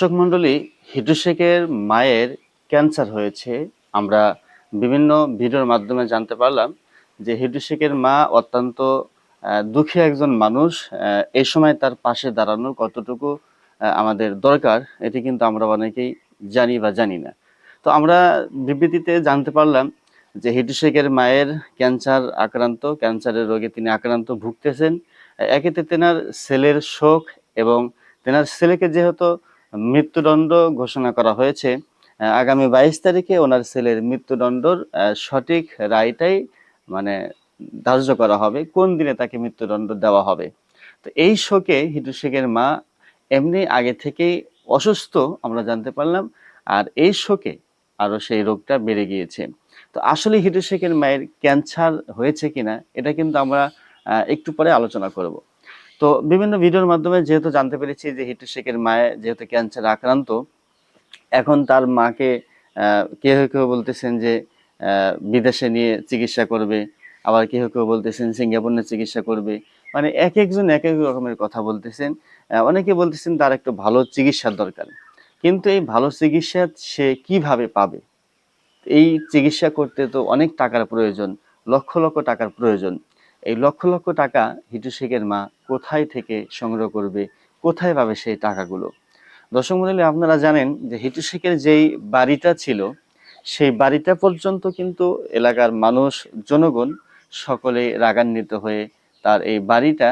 দর্শক মণ্ডলী হিটু শেখের মায়ের ক্যান্সার হয়েছে। আমরা বিভিন্ন ভিডিওর মাধ্যমে জানতে পারলাম যে হিটু শেখের মা অত্যন্ত দুঃখী একজন মানুষ। এই সময় তার পাশে দাঁড়ানো কতটুকু আমাদের দরকার, এটি কিন্তু আমরা অনেকেই জানি বা জানি না। তো আমরা বিবৃতিতে জানতে পারলাম যে হিটু শেখের মায়ের ক্যান্সার আক্রান্ত, ক্যান্সারের রোগে তিনি আক্রান্ত ভুগতেছেন। একেতে তেনার ছেলের শোক এবং তেনার ছেলেকে যেহেতু মৃত্যুদণ্ড ঘোষণা করা হয়েছে। আগামী বাইশ তারিখে ওনার ছেলের মৃত্যুদণ্ডর সঠিক রায়টাই মানে ধার্য করা হবে, কোন দিনে তাকে মৃত্যুদণ্ড দেওয়া হবে। তো এই শোকে হিটু শেখের মা এমনি আগে থেকেই অসুস্থ, আমরা জানতে পারলাম, আর এই শোকে আরও সেই রোগটা বেড়ে গিয়েছে। তো আসলে হিটু শেখের মায়ের ক্যান্সার হয়েছে কিনা, এটা কিন্তু আমরা একটু পরে আলোচনা করব। তো বিভিন্ন ভিডিওর মাধ্যমে যেহেতু জানতে পেরেছি যে হিটু শেখের মায়ের যেহেতু ক্যান্সার আক্রান্ত, এখন তার মাকে কেউ কেউ বলতেছেন যে বিদেশে নিয়ে চিকিৎসা করবে, আবার কেউ কেউ বলতেছেন সিঙ্গাপুর চিকিৎসা করবে মানে এক একজন এক এক রকমের কথা বলতেছেন। অনেকে বলতেছেন তার একটু ভালো চিকিৎসার দরকার, কিন্তু এই ভালো চিকিৎসা সে কীভাবে পাবে? এই চিকিৎসা করতে তো অনেক টাকার প্রয়োজন, লক্ষ লক্ষ টাকার প্রয়োজন। এই লক্ষ লক্ষ টাকা হিটু শেখের মা কোথায় থেকে সংগ্রহ করবে? কোথায় পাবে সেই টাকাগুলো? দর্শক মন্ডলী, আপনারা জানেন যে হিটু শেখের যেই বাড়িটা ছিল, সেই বাড়িটা পর্যন্ত কিন্তু এলাকার মানুষ, জনগণ সকলে রাগান্বিত হয়ে তার এই বাড়িটা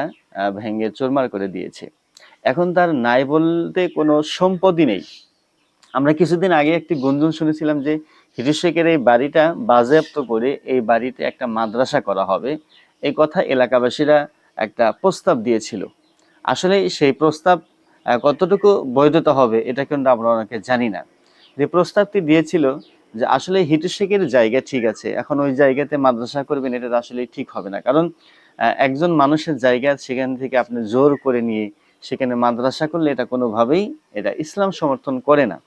ভেঙে চুরমার করে দিয়েছে। এখন তার নাই বলতে কোনো সম্পদই নেই। আমরা কিছুদিন আগে একটি গুঞ্জন শুনেছিলাম যে হিটু শেখের এই বাড়িটা বাজেয়াপ্ত করে এই বাড়িতে একটা মাদ্রাসা করা হবে। এই কথা এলাকাবাসীরা একটা প্রস্তাব দিয়েছিল। আসলে সেই প্রস্তাব কতটুকু বৈধতা হবে এটা কিন্তু আমরা অনেকে জানি না। যে প্রস্তাবটি দিয়েছিল যে আসলে হিটু শেখের জায়গা ঠিক আছে, এখন ওই জায়গাতে মাদ্রাসা করবেন এটা আসলে ঠিক হবে না। কারণ একজন মানুষের জায়গা সেখান থেকে আপনি জোর করে নিয়ে সেখানে মাদ্রাসা করলে এটা কোনোভাবেই এটা ইসলাম সমর্থন করে না।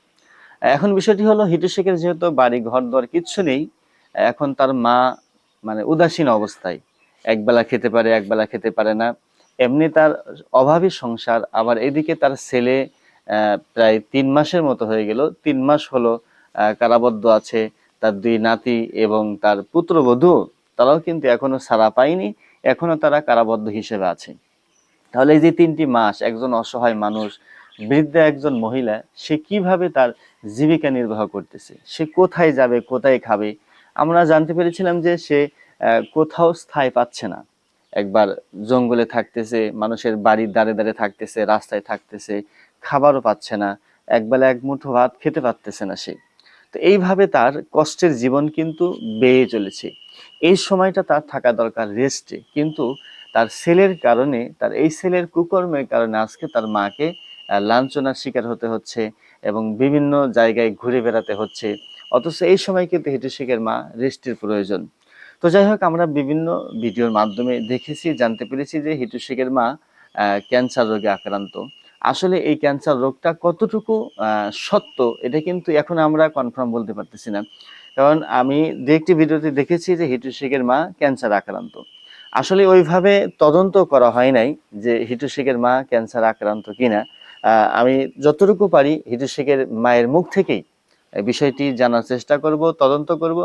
এখন বিষয়টি হলো হিটু শেখের যেহেতু বাড়ি ঘর দর কিচ্ছু নেই, এখন তার মা মানে উদাসীন অবস্থায়। একবেলা খেতে পারে, একবেলা খেতে পারে না। এমনি তার অভাবী সংসার, আবার এদিকে তার ছেলে প্রায় তিন মাসের মতো হয়ে গেল। তিন মাস হলো কারাবদ্ধ আছে। তার দুই নাতি এবং তার পুত্রবধূ, তারাও কিন্তু এখনও ছাড়া পায়নি। এখনও তারা কারাবদ্ধ হিসেবে আছে। তাহলে এই যে তিনটি মাস, একজন অসহায় মানুষ, বৃদ্ধা একজন মহিলা, সে কীভাবে তার জীবিকা নির্বাহ করতেছে? সে কোথায় যাবে, কোথায় খাবে? আমরা জানতে পেরেছিলাম যে সে কোথাও স্থায়ী পাচ্ছে না। একবার জঙ্গলে থাকতেছে, মানুষের বাড়ির দাঁড়ে দাঁড়ে থাকতেছে, রাস্তায় থাকতেছে, খাবারও পাচ্ছে না, একবেলা এক মুঠো ভাত খেতে পারতেছে না সে। তো এইভাবে তার কষ্টের জীবন কিন্তু বেয়ে চলেছে। এই সময়টা তার থাকা দরকার রেস্টে কিন্তু তার সেলের কারণে, তার এই সেলের কুকর্মের কারণে আজকে তার মাকে লাঞ্ছনার শিকার হতে হচ্ছে এবং বিভিন্ন জায়গায় ঘুরে বেড়াতে হচ্ছে। অথচ এই সময় কিন্তু হিটু শেখের মা রেস্টের প্রয়োজন। তো যাই হোক, আমরা বিভিন্ন ভিডিওর মাধ্যমে দেখেছি, জানতে পেরেছি যে হিটু শেখের মা ক্যান্সার রোগে আক্রান্ত। আসলে এই ক্যান্সার রোগটা কতটুকু সত্য, এটা কিন্তু এখন আমরা কনফার্ম বলতে পারতেছি না। কারণ আমি দু একটি ভিডিওতে দেখেছি যে হিটু শেখের মা ক্যান্সার আক্রান্ত। আসলে ওইভাবে তদন্ত করা হয় নাই যে হিটু শেখের মা ক্যান্সার আক্রান্ত কিনা। আমি যতটুকু পারি হিটু শেখের মায়ের মুখ থেকেই বিষয়টি জানার চেষ্টা করব, তদন্ত করব।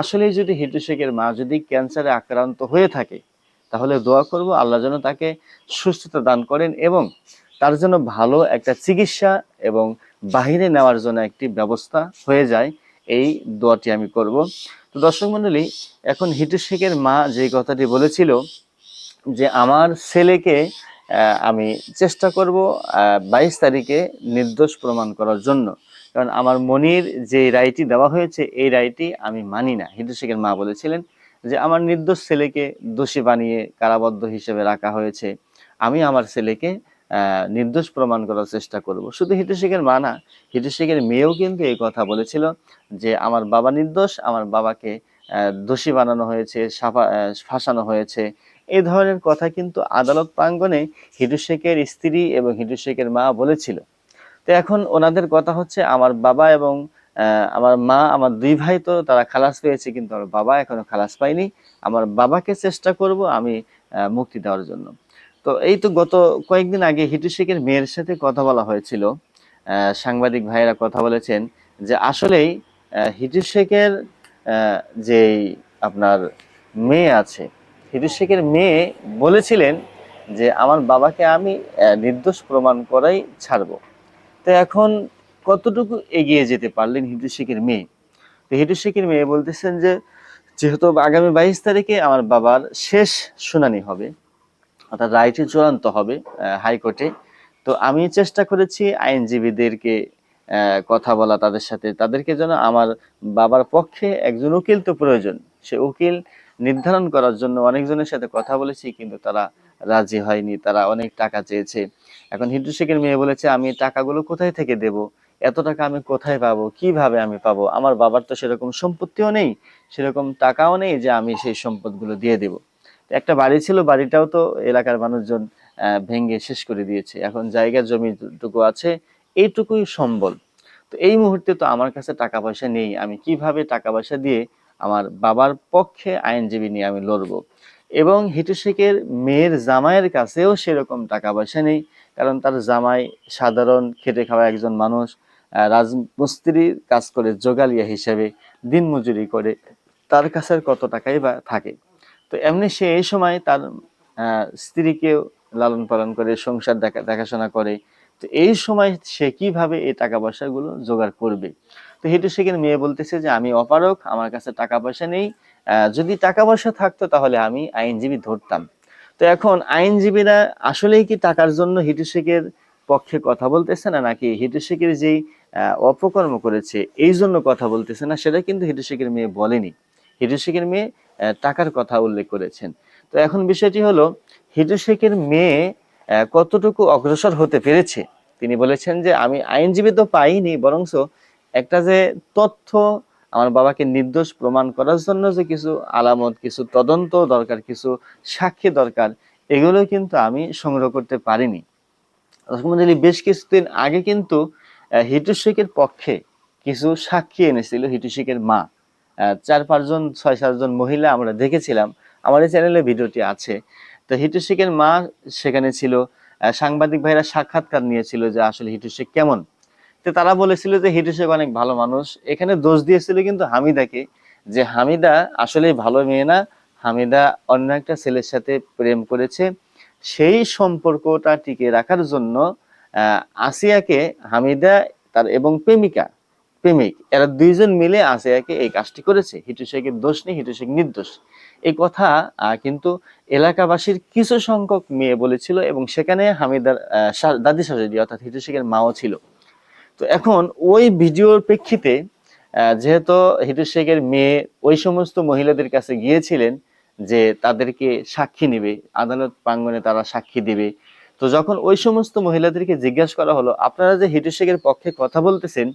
আসলে যদি হিটু শেখের মা যদি ক্যান্সারে আক্রান্ত হয়ে থাকে, তাহলে দোয়া করব আল্লাহ যেন তাকে সুস্থতা দান করেন এবং তার জন্য ভালো একটা চিকিৎসা এবং বাহিরে নেওয়ার জন্য একটি ব্যবস্থা হয়ে যায়, এই দোয়াটি আমি করব। তো দর্শক মণ্ডলী, এখন হিটু শেখের মা যে কথাটি বলেছিল যে, আমার ছেলেকে আমি চেষ্টা করব বাইশ তারিখে নির্দোষ প্রমাণ করার জন্য। কারণ আমার মনির যে রায়টি দেওয়া হয়েছে, এই রায়টি আমি মানি না। হিন্দু শেখের মা বলেছিলেন যে, আমার নির্দোষ ছেলেকে দোষী বানিয়ে কারাবদ্ধ হিসেবে রাখা হয়েছে। আমি আমার ছেলেকে নির্দোষ প্রমাণ করার চেষ্টা করব। শুধু হিটু শেখের মা না হিটু শেখের মেয়েও কিন্তু এই কথা বলেছিল যে, আমার বাবা নির্দোষ, আমার বাবাকে দোষী বানানো হয়েছে, সাফা- ফাঁসানো হয়েছে। এই ধরনের কথা কিন্তু আদালত প্রাঙ্গণে হিটু শেখের স্ত্রী এবং হিটু শেখের মা বলেছিল। তো এখন ওনাদের কথা হচ্ছে আমার বাবা এবং আমার মা, আমার দুই ভাই তো তারা খালাস পেয়েছে, কিন্তু আমার বাবা এখনও খালাস পায়নি। আমার বাবাকে চেষ্টা করব আমি মুক্তি দেওয়ার জন্য। তো এই তো গত কয়েকদিন আগে হিটু শেখের মেয়ের সাথে কথা বলা হয়েছিল। সাংবাদিক ভাইয়েরা কথা বলেছেন যে আসলেই হিটু শেখের যেই আপনার মেয়ে আছে, হিটু শেখের মেয়ে বলেছিলেন যে আমার বাবাকে আমি নির্দোষ প্রমাণ করাই ছাড়বো। তো এখন কতটুকু এগিয়ে যেতে পারলেন হিটু শেখের মেয়ে? তো হিটু শেখের মেয়ে বলতেছেন যে, যেহেতু আগামী বাইশ তারিখে আমার বাবার শেষ শুনানি হবে, অর্থাৎ রায়টি চূড়ান্ত হবে হাইকোর্টে, তো আমি চেষ্টা করেছি আইনজীবীদেরকে কথা বলা তাদের সাথে। তাদেরকে যেন আমার বাবার পক্ষে একজন উকিল তো প্রয়োজন। সে উকিল নির্ধারণ করার জন্য অনেকজনের সাথে কথা বলেছি, কিন্তু তারা রাজি হয়নি, তারা অনেক টাকা চেয়েছে। এখন হিটু শেখের মেয়ে বলেছে, আমি টাকাগুলো কোথায় থেকে দেব? এত টাকা আমি কোথায় পাবো? কীভাবে আমি পাবো? আমার বাবার তো সেরকম সম্পত্তিও নেই, সেরকম টাকাও নেই যে আমি সেই সম্পদগুলো দিয়ে দেব। একটা বাড়ি ছিল, বাড়িটাও তো এলাকার মানুষজন ভেঙে শেষ করে দিয়েছে। এখন জায়গা জমিটুকু আছে, এইটুকুই সম্বল। তো এই মুহূর্তে তো আমার কাছে টাকা পয়সা নেই, আমি কীভাবে টাকা পয়সা দিয়ে আমার বাবার পক্ষে আইনজীবী নিয়ে আমি লড়বো। এবং হিটু শেখের মেয়ের জামাইয়ের কাছেও সেরকম টাকা পয়সা নেই, কারণ তার জামাই সাধারণ, খেটে খাওয়া একজন মানুষ রাজমিস্ত্রির কাজ করে, জোগালিয়া হিসেবে দিন মজুরি করে, তার কাছে কত টাকাই বা থাকে? তো এমনি সে এই সময় তার স্ত্রীকেও লালন পালন করে, সংসার দেখা, দেখাশোনা করে, তো এই সময় সে কীভাবে এই টাকা পয়সাগুলো জোগাড় করবে? তো হিটু শেখের মেয়ে বলতেছে যে, আমি অপারক আমার কাছে টাকা পয়সা নেই যদি টাকা পয়সা থাকতো তাহলে আমি আইনজীবী ধরতাম। তো এখন আইনজীবীরা আসলেই কি টাকার জন্য হিটু শেখের পক্ষে কথা বলতেছে না, নাকি হিটু শেখের যেই অপকর্ম করেছে, এই জন্য কথা বলতেছে না, সেটা কিন্তু হিটু শেখের মেয়ে বলেনি। হিটু শেখের মেয়ে টাকার কথা উল্লেখ করেছেন। তো এখন বিষয়টি হলো, হিটু শেখের মেয়ে কতটুকু অগ্রসর হতে পেরেছে? তিনি বলেছেন যে, আমি আইনজীবী তো পাইনি বরংস একটা যে তথ্য আমার বাবাকে নির্দোষ প্রমাণ করার জন্য যে কিছু আলামত, কিছু তদন্ত দরকার, কিছু সাক্ষী দরকার, এগুলো কিন্তু আমি সংগ্রহ করতে পারিনি। বেশ কিছুদিন আগে কিন্তু হিটু শেখের পক্ষে কিছু সাক্ষী এনেছিল, হিটু শেখের মা। চার পাঁচজন ছয় সাতজন মহিলা আমরা দেখেছিলাম, আমার এই চ্যানেলে ভিডিওটি আছে। তো হিটু শেখের মা সেখানে ছিল সাংবাদিক ভাইরা সাক্ষাৎকার নিয়েছিল যে আসলে হিটু শেখ কেমন। তারা বলেছিল যে হিটু শেখ অনেক ভালো মানুষ। এখানে দোষ দিয়েছিল কিন্তু হামিদাকে, যে হামিদা আসলে ভালো মেয়ে না, হামিদা অন্য একটা ছেলের সাথে প্রেম করেছে। সেই সম্পর্কটা টিকে রাখার জন্য আসিয়াকে হামিদা তার এবং প্রেমিকা, প্রেমিক, এরা দুইজন মিলে আসিয়াকে এই কাজটি করেছে। হিটু শেখের দোষ নেই, হিটু শেখ নির্দোষ। এই কথা কিন্তু এলাকাবাসীর কিছু সংখ্যক মেয়ে বলেছিল এবং সেখানে হামিদার দাদি শাশুড়ি, অর্থাৎ হিটু শেখের মাও ছিল। তো এখন ওই ভিডিওর প্রেক্ষিতে যেহেতু হিটু শেখের মেয়ে ওই সমস্ত মহিলাদের কাছে গিয়েছিলেন যে তাদেরকে সাক্ষী নেবে, আদালত প্রাঙ্গনে তারা সাক্ষী দেবে। তো যখন ওই সমস্ত মহিলাদেরকে জিজ্ঞাসা করা হলো, আপনারা যে হিটু শেখের পক্ষে কথা বলতেছেন,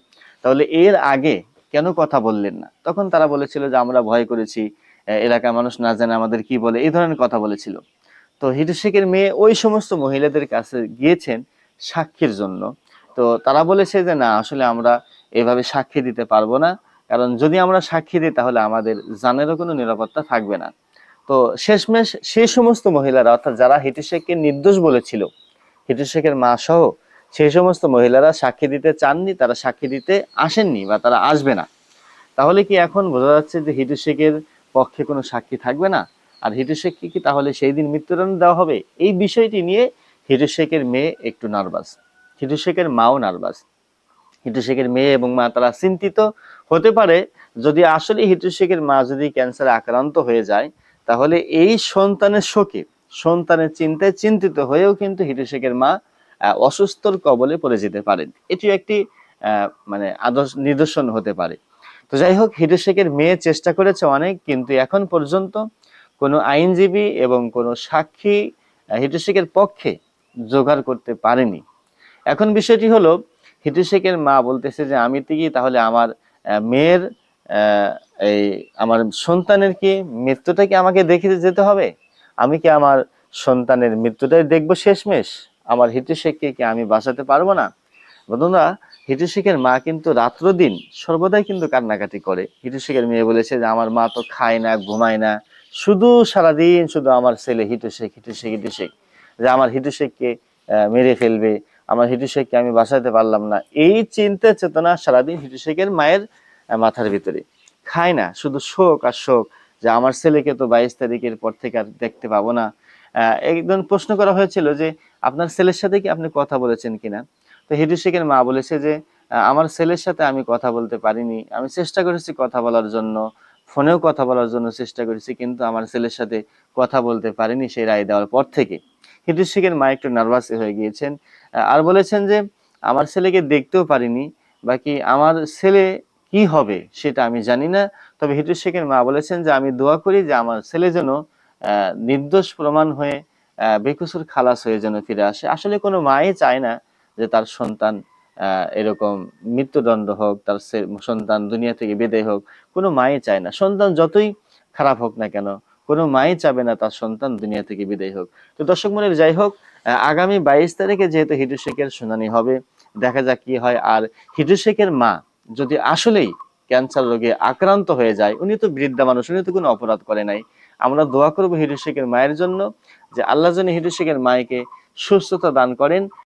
তাহলে এর আগে কেন কথা বললেন না? তখন তারা বলেছিল যে, আমরা ভয় করেছি এলাকার মানুষ না জানে আমাদের কি বলে, এই ধরনের কথা বলেছিল। তো হিটু শেখের মেয়ে ওই সমস্ত মহিলাদের কাছে গিয়েছেন সাক্ষীর জন্য। তো তারা বলেছে যে, না, আসলে আমরা এভাবে সাক্ষী দিতে পারব না। কারণ যদি আমরা সাক্ষী দিই, তাহলে আমাদের জানেরও কোনো নিরাপত্তা থাকবে না। তো শেষমেশ সেই সমস্ত মহিলারা, অর্থাৎ যারা হিটু শেখকে নির্দোষ বলেছিল, হিটু শেখের মা সহ, সেই সমস্ত মহিলারা সাক্ষী দিতে চাননি, তারা সাক্ষী দিতে আসেননি বা তারা আসবে না। তাহলে কি এখন বোঝা যাচ্ছে যে, হিটু শেখের পক্ষে কোনো সাক্ষী থাকবে না? আর হিটু শেখকে কি তাহলে সেই দিন মৃত্যুদণ্ড দেওয়া হবে? এই বিষয়টি নিয়ে হিটু শেখের মেয়ে একটু নার্ভাস। হিটু শেখের মাও নার্ভাস। হিটু শেখের মেয়ে এবং মা তারা চিন্তিত হতে পারে, যদি আসলে হিটু শেখের মা যদি ক্যান্সারে আক্রান্ত হয়ে যায়, তাহলে এই সন্তানের শোকে, সন্তানের চিন্তায় চিন্তিত হয়েও কিন্তু হিটু শেখের মা অসুস্থর কবলে পড়ে যেতে পারেন। এটি একটি মানে আদর্শ নিদর্শন হতে পারে। তো যাই হোক হিটু শেখের মেয়ে চেষ্টা করেছে অনেক, কিন্তু এখন পর্যন্ত কোনো আইনজীবী এবং কোনো সাক্ষী হিটু শেখের পক্ষে জোগাড় করতে পারেনি। এখন বিষয়টি হলো, হিটু শেখের মা বলতেছে যে, আমি কি তাহলে আমার মেয়ের এই আমার সন্তানের কি মৃত্যুটা কি আমাকে দেখে যেতে হবে? আমি কি আমার সন্তানের মৃত্যুটাই দেখব শেষমেশ? আমার হিটু শেখকে কি আমি বাঁচাতে পারব না? বন্ধুরা, হিটু শেখের মা কিন্তু রাত্র দিন সর্বদাই কিন্তু কান্নাকাটি করে। হিটু শেখের মেয়ে বলেছে যে, আমার মা তো খায় না, ঘুমায় না। শুধু সারাদিন শুধু আমার ছেলে হিটু শেখ হিটু শেখ হিটু শেখ। যে, আমার হিটু শেখকে মেরে ফেলবে আমার হিটু শেখকে আমি বাঁচাতে পারলাম না। এই চিন্তা চেতনা সারাদিন হিটু শেখের মায়ের মাথার ভিতরে। খায় না, শুধু শোক আর শোক যে আমার ছেলেকে তো বাইশ তারিখের পর থেকে আর দেখতে পাবো না। একজন প্রশ্ন করা হয়েছিল যে, আপনার ছেলের সাথে কি আপনি কথা বলেছেন কিনা? তো হিটু শেখের মা বলেছে যে আমার ছেলের সাথে আমি কথা বলতে পারিনি। আমি চেষ্টা করেছি কথা বলার জন্য, ফোনেও কথা বলার জন্য চেষ্টা করেছি, কিন্তু আমার ছেলের সাথে কথা বলতে পারিনি সেই রায় দেওয়ার পর থেকে। হিটু শেখের মা একটু নার্ভাস হয়ে গিয়েছেন। আর বলেছেন যে, আমার ছেলেকে দেখতেও পারিনি, বাকি আমার ছেলে কি হবে সেটা আমি জানি না। তবে হিটু শেখের মা বলেছেন যে, আমি দোয়া করি যে, আমার ছেলে যেন নির্দোষ প্রমাণ হয়ে বেকুসুর খালাস হয়ে যেন ফিরে আসে। আসলে কোনো মাই চায় না যে, তার সন্তান এরকম মৃত্যুদণ্ড হোক, তার সন্তান দুনিয়া থেকে বেদে হোক, কোনো মাই চায় না। সন্তান যতই খারাপ হোক না কেন কোনো মাই চাবে না তার সন্তান দুনিয়া থেকে বিদায় হোক। তো দর্শক মনের যাই হোক, আগামী বাইশ তারিখে যেহেতু হিটু শেখের শুনানি হবে, দেখা যাক কি হয়। আর হিটু শেখের মা যদি আসলেই ক্যান্সার রোগে আক্রান্ত হয়ে যায় উনি তো বৃদ্ধা মানুষ উনি তো কোনো অপরাধ করে নাই। আমরা দোয়া করব হিটু শেখের মায়ের জন্য যে আল্লাহ যেন হিটু শেখের মায়েকে সুস্থতা দান করেন।